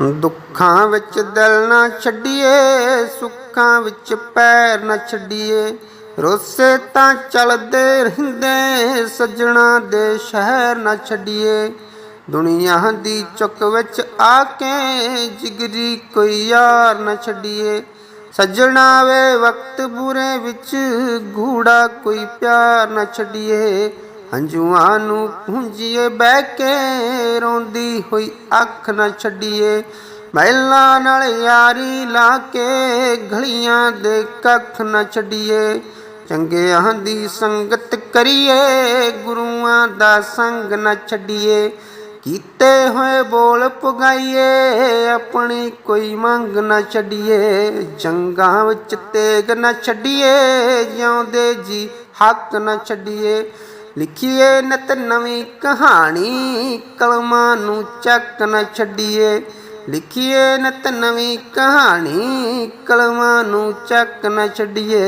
ਦੁੱਖਾਂ ਵਿੱਚ ਦਿਲ ਨਾ ਛੱਡੀਏ, ਸੁੱਖਾਂ ਵਿੱਚ ਪੈਰ ਨਾ ਛੱਡੀਏ। ਰੋਸੇ ਤਾਂ ਚੱਲਦੇ ਰਹਿੰਦੇ, ਸੱਜਣਾ ਦੇ ਸ਼ਹਿਰ ਨਾ ਛੱਡੀਏ। ਦੁਨੀਆ ਦੀ ਚੁੱਕ ਵਿੱਚ ਆ ਕੇ ਜਿਗਰੀ ਕੋਈ ਯਾਰ ਨਾ ਛੱਡੀਏ। ਸੱਜਣਾ ਵੇ ਵਕਤ ਬੁਰੇ ਵਿੱਚ, ਗੂੜਾ ਕੋਈ ਪਿਆਰ ਨਾ ਛੱਡੀਏ। ਹੰਝੂਆਂ ਨੂੰ ਪੁੰਝੀਏ ਬਹਿ ਕੇ ਰੋਂਦੀ ਹੋਈ ਅੱਖ ਨਾ ਛੱਡੀਏ। ਮਹਿਲਾਂ ਨਾਲ ਯਾਰੀ ਲਾ ਕੇ ਗਲੀਆਂ ਦੇ ਕੱਖ ਨਾ ਛੱਡੀਏ। ਚੰਗਿਆਂ ਦੀ ਸੰਗਤ ਕਰੀਏ, ਗੁਰੂਆਂ ਦਾ ਸੰਗ ਨਾ ਛੱਡੀਏ। ਕੀਤੇ ਹੋਏ ਬੋਲ ਪੁਗਾਈਏ, ਆਪਣੀ ਕੋਈ ਮੰਗ ਨਾ ਛੱਡੀਏ। ਜੰਗਾਂ ਵਿੱਚ ਤੇਗ ਨਾ ਛੱਡੀਏ, ਜਿਉਂਦੇ ਜੀ ਹੱਕ ਨਾ ਛੱਡੀਏ। ਲਿਖੀਏ ਨਿਤ ਨਵੀਂ ਕਹਾਣੀ, ਕਲਮਾਂ ਨੂੰ ਚੱਕ ਨਾ ਛੱਡੀਏ। ਲਿਖੀਏ ਨਿਤ ਨਵੀਂ ਕਹਾਣੀ, ਕਲਮਾਂ ਨੂੰ ਚੱਕ ਨਾ ਛੱਡੀਏ।